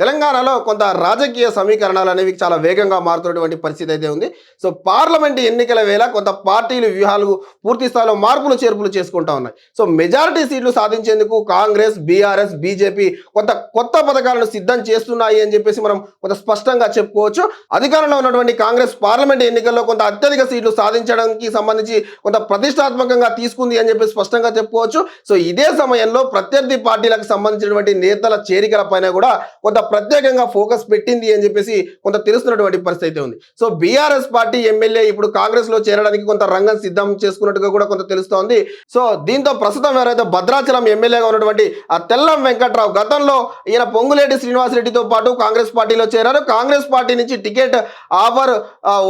తెలంగాణలో కొంత రాజకీయ సమీకరణాలు అనేవి చాలా వేగంగా మారుతున్నటువంటి పరిస్థితి అయితే ఉంది. సో పార్లమెంట్ ఎన్నికల వేళ కొంత పార్టీలు వ్యూహాలు పూర్తి స్థాయిలో మార్పులు చేర్పులు చేసుకుంటా ఉన్నాయి. సో మెజారిటీ సీట్లు సాధించేందుకు కాంగ్రెస్ బీఆర్ఎస్ బీజేపీ కొంత కొత్త పథకాలను సిద్ధం చేస్తున్నాయి అని చెప్పేసి మనం కొంత స్పష్టంగా చెప్పుకోవచ్చు. అధికారంలో ఉన్నటువంటి కాంగ్రెస్ పార్లమెంట్ ఎన్నికల్లో కొంత అత్యధిక సీట్లు సాధించడానికి సంబంధించి కొంత ప్రతిష్టాత్మకంగా తీసుకుంది అని చెప్పి స్పష్టంగా చెప్పుకోవచ్చు. సో ఇదే సమయంలో ప్రత్యర్థి పార్టీలకు సంబంధించినటువంటి నేతల చేరికల పైన కూడా కొంత ప్రత్యేకంగా ఫోకస్ పెట్టింది అని చెప్పేసి కొంత తెలుస్తున్నటువంటి పరిస్థితి అయితే ఉంది. సో బీఆర్ఎస్ పార్టీ ఎమ్మెల్యే ఇప్పుడు కాంగ్రెస్లో చేరడానికి కొంత రంగం సిద్ధం చేసుకున్నట్టుగా కూడా కొంత తెలుస్తోంది. సో దీంతో ప్రస్తుతం ఎవరైతే భద్రాచలం ఎమ్మెల్యేగా ఉన్నటువంటి ఆ తెల్లం వెంకట్రావు గతంలో ఈయన పొంగులేటి శ్రీనివాసరెడ్డితో పాటు కాంగ్రెస్ పార్టీలో చేరారు. కాంగ్రెస్ పార్టీ నుంచి టికెట్ ఆఫర్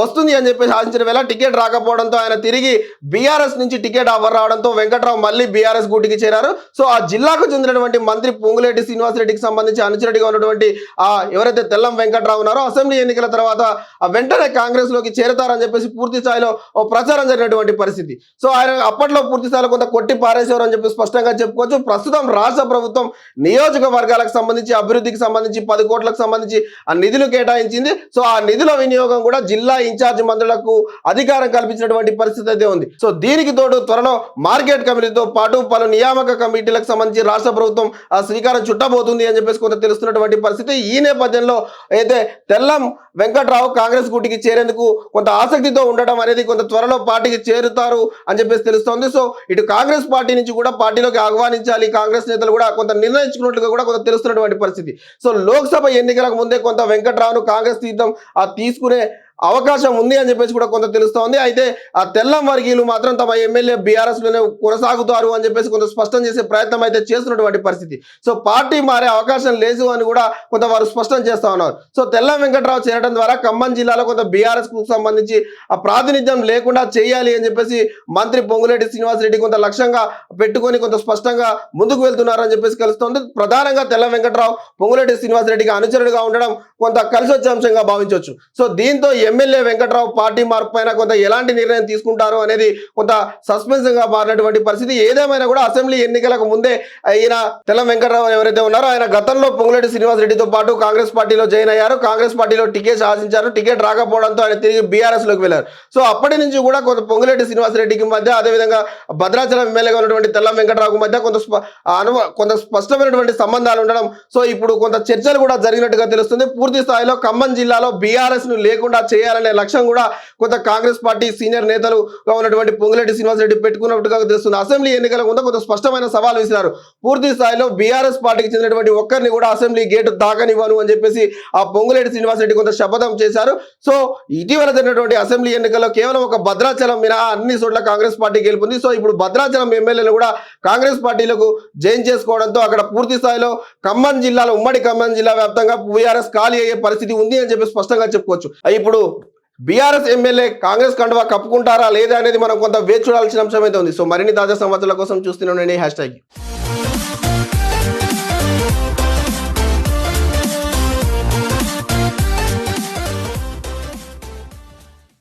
వస్తుంది అని చెప్పేసి ఆశించిన వేళ టికెట్ రాకపోవడంతో ఆయన తిరిగి బీఆర్ఎస్ నుంచి టికెట్ ఆఫర్ రావడంతో వెంకట్రావు మళ్ళీ బీఆర్ఎస్ గూటికి చేరారు. సో ఆ జిల్లాకు చెందినటువంటి మంత్రి పొంగులేటి శ్రీనివాసరెడ్డికి సంబంధించి అనుచరుడిగా ఉన్నటువంటి ఆ ఎవరైతే తెల్లం వెంకట్రావు ఉన్నారో అసెంబ్లీ ఎన్నికల తర్వాత ఆ వెంటనే కాంగ్రెస్లోకి చేరతారని చెప్పేసి పూర్తి స్థాయిలో ఓ ప్రచారం జరిగినటువంటి పరిస్థితి. సో ఆయన అప్పట్లో పూర్తి స్థాయిలో కొంత కొట్టి పారేసేవారు అని చెప్పి స్పష్టంగా చెప్పుకోవచ్చు. ప్రస్తుతం రాష్ట్ర ప్రభుత్వం నియోజకవర్గాలకు సంబంధించి అభివృద్ధికి సంబంధించి పది కోట్లకు సంబంధించి ఆ నిధులు కేటాయించింది. సో ఆ నిధుల వినియోగం కూడా జిల్లా ఇన్ఛార్జ్ మంత్రులకు అధికారం కల్పించినటువంటి పరిస్థితి అయితే ఉంది. సో దీనికి తోడు త్వరలో మార్కెట్ కమిటీతో పాటు పలు నియామక కమిటీలకు సంబంధించి రాష్ట్ర ప్రభుత్వం ఆ శ్రీకారం చుట్టబోతుంది అని చెప్పేసి కొంత తెలుస్తున్నటువంటి పరిస్థితి ఈ నేపథ్యంలో అయితే తెల్లం వెంకట్రావు కాంగ్రెస్ గుటికి చేరేందుకు కొంత ఆసక్తితో ఉండడం అనేది కొంత త్వరలో పార్టీకి చేరుతారు అని చెప్పేసి తెలుస్తోంది. సో ఇటు కాంగ్రెస్ పార్టీ నుంచి కూడా పార్టీలోకి ఆహ్వానించాలి. కాంగ్రెస్ నేతలు కూడా కొంత నిర్ణయించుకున్నట్లుగా కూడా కొంత తెలుస్తున్నటువంటి పరిస్థితి. సో లోక్సభ ఎన్నికలకు ముందే కొంత వెంకట్రావును కాంగ్రెస్ తీర్థం ఆ తీసుకునే అవకాశం ఉంది అని చెప్పేసి కూడా కొంత తెలుస్తోంది. అయితే ఆ తెల్లం వర్గీయులు మాత్రం తమ ఎమ్మెల్యే బీఆర్ఎస్లోనే కొనసాగుతారు అని చెప్పేసి కొంత స్పష్టం చేసే ప్రయత్నం అయితే చేస్తున్నటువంటి పరిస్థితి. సో పార్టీ మారే అవకాశం లేదు అని కూడా కొంత వారు స్పష్టం చేస్తా ఉన్నారు. సో తెల్లం వెంకట్రావు చేరడం ద్వారా ఖమ్మం జిల్లాలో కొంత బీఆర్ఎస్కు సంబంధించి ఆ ప్రాతినిధ్యం లేకుండా చేయాలి అని చెప్పేసి మంత్రి పొంగులేటి శ్రీనివాసరెడ్డి కొంత లక్ష్యంగా పెట్టుకొని కొంత స్పష్టంగా ముందుకు వెళ్తున్నారని చెప్పేసి కలుస్తోంది ప్రధానంగా తెల్ల వెంకట్రావు పొంగులేటి శ్రీనివాసరెడ్డికి అనుచరుడుగా ఉండడం కొంత కలిసి వచ్చే అంశంగా భావించవచ్చు సో దీంతో ఎమ్మెల్యే వెంకట్రావు పార్టీ మార్పు పైన కొంత ఎలాంటి నిర్ణయం తీసుకుంటారు అనేది కొంత సస్పెన్స్గా మారినటువంటి పరిస్థితి. ఏదేమైనా కూడా అసెంబ్లీ ఎన్నికలకు ముందే ఈయన తెల్ల వెంకట్రావు ఎవరైతే ఉన్నారో ఆయన గతంలో పొంగులేటి శ్రీనివాస్ రెడ్డితో పాటు కాంగ్రెస్ పార్టీలో జాయిన్ అయ్యారు. కాంగ్రెస్ పార్టీలో టికెట్ ఆశించారు టికెట్ రాకపోవడంతో ఆయన తిరిగి బీఆర్ఎస్లోకి వెళ్ళారు. సో అప్పటి నుంచి కూడా కొంత పొంగులేటి శ్రీనివాస్ రెడ్డికి మధ్య అదేవిధంగా భద్రాచలం ఎమ్మెల్యేగా ఉన్నటువంటి తెల్ల వెంకట్రావుకు మధ్య కొంత స్ప- అనువ కొంత స్పష్టమైనటువంటి సంబంధాలు ఉండడం. సో ఇప్పుడు కొంత చర్చలు కూడా జరిగినట్టుగా తెలుస్తుంది. పూర్తి స్థాయిలో ఖమ్మం జిల్లాలో బీఆర్ఎస్ను లేకుండా చేయాలనే లక్ష్యం కూడా కొంత కాంగ్రెస్ పార్టీ సీనియర్ నేతలుగా ఉన్నటువంటి పొంగులేటి శ్రీనివాసరెడ్డి పెట్టుకున్నట్టుగా తెలుస్తుంది. అసెంబ్లీ ఎన్నికల ముందు కొంత స్పష్టమైన సవాల్ విసిరారు. పూర్తి స్థాయిలో బీఆర్ఎస్ పార్టీకి చెందినటువంటి ఒక్కరిని కూడా అసెంబ్లీ గేటు దాకనివ్వను అని చెప్పేసి ఆ పొంగులేటి శ్రీనివాసరెడ్డి కొంత శపథం చేశారు. సో ఇటీవల జరిగినటువంటి అసెంబ్లీ ఎన్నికల్లో కేవలం ఒక భద్రాచలం మినహా అన్ని చోట్ల కాంగ్రెస్ పార్టీ గెలుపుంది. సో ఇప్పుడు భద్రాచలం ఎమ్మెల్యేలు కూడా కాంగ్రెస్ పార్టీలకు జైన్ చేసుకోవడంతో అక్కడ పూర్తి స్థాయిలో ఖమ్మం జిల్లాలో ఉమ్మడి ఖమ్మం జిల్లా వ్యాప్తంగా బీఆర్ఎస్ ఖాళీ అయ్యే పరిస్థితి ఉంది అని చెప్పి స్పష్టంగా చెప్పుకోవచ్చు. ఇప్పుడు బీఆర్ఎస్ ఎమ్మెల్యే కాంగ్రెస్ కండువా కప్పుకుంటారా లేదా అనేది మనం కొంత వేచి చూడాల్సిన అంశం అయితే ఉంది. సో మరిన్ని తాజా సమాచారాల కోసం చూస్తూనే హ్యాష్ ట్యాగ్